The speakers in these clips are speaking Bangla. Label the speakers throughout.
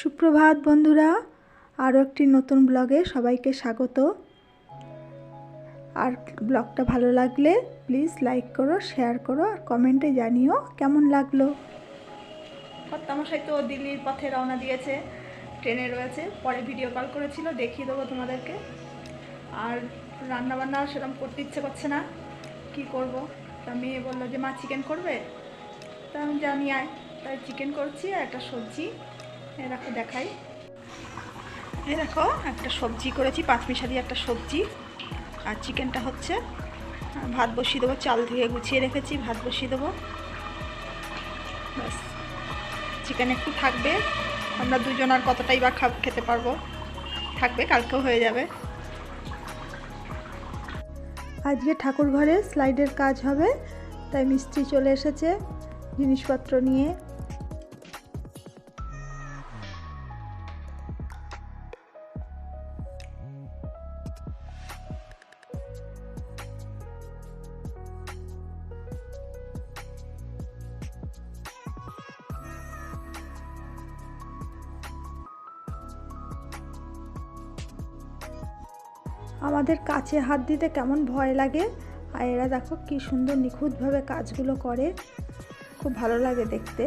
Speaker 1: সুপ্রভাত বন্ধুরা, আরও একটি নতুন ব্লগে সবাইকে স্বাগত। আর ব্লগটা ভালো লাগলে প্লিজ লাইক করো, শেয়ার করো আর কমেন্টে জানিও কেমন লাগল। কর্তামশাই তো দিল্লির পথে রওনা দিয়েছে, ট্রেনে রয়েছে। পরে ভিডিও কল করেছিল, দেখিয়ে দেবো তোমাদেরকে। আর রান্নাবান্না সেরকম করতে ইচ্ছে করছে না। কি করব? তা মেয়ে বলল যে, মা চিকেন করবে? তা আমি জানি, আয়। তাই চিকেন করছি আর একটা সবজি। এই দেখো দেখাই। এই দেখো, একটা সবজি করেছি, পাঁচমিশা দিয়ে একটা সবজি। আর চিকেনটা হচ্ছে ভাত বসিয়ে দেবো, চাল ধুয়ে গুছিয়ে রেখেছি, ভাত বসিয়ে দেবো। ব্যাস। চিকেন একটু থাকবে, আমরা দুজন আর কতটাই বা খাব, খেতে পারব। থাকবে, কালকেও হয়ে যাবে। আজকে ঠাকুর ঘরে স্লাইডের কাজ হবে, তাই মিস্ত্রি চলে এসেছে জিনিসপত্র নিয়ে। আমাদের কাছে হাত দিতে কেমন ভয় লাগে? আর এরা দেখো কি সুন্দর নিখুঁতভাবে কাজগুলো করে। খুব ভালো লাগে দেখতে।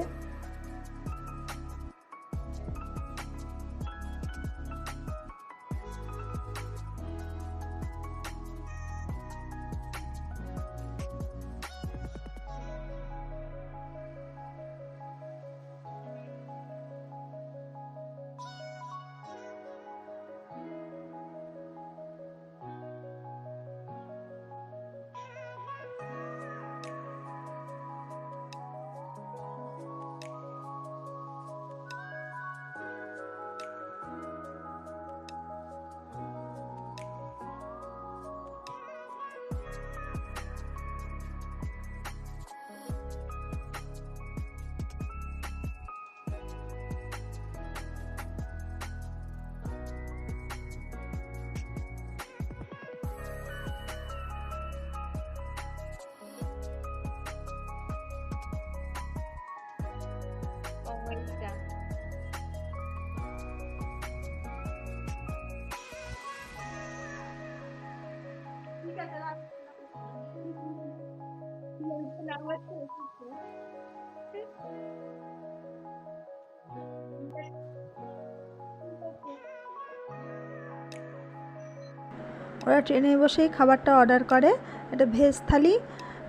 Speaker 1: ওরা ট্রেনে বসেই খাবারটা অর্ডার করে। এটা ভেজ থালি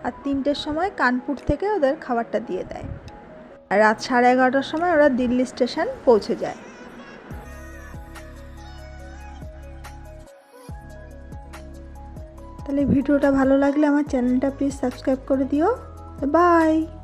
Speaker 1: আর তিনটের সময় কানপুর থেকে ওদের খাবারটা দিয়ে দেয়। আর রাত সাড়ে এগারোটার সময় ওরা দিল্লি স্টেশন পৌঁছে যায়। তাহলে ভিডিওটা ভালো লাগলে আমার চ্যানেলটা প্লিজ সাবস্ক্রাইব করে দিও। Bye-bye.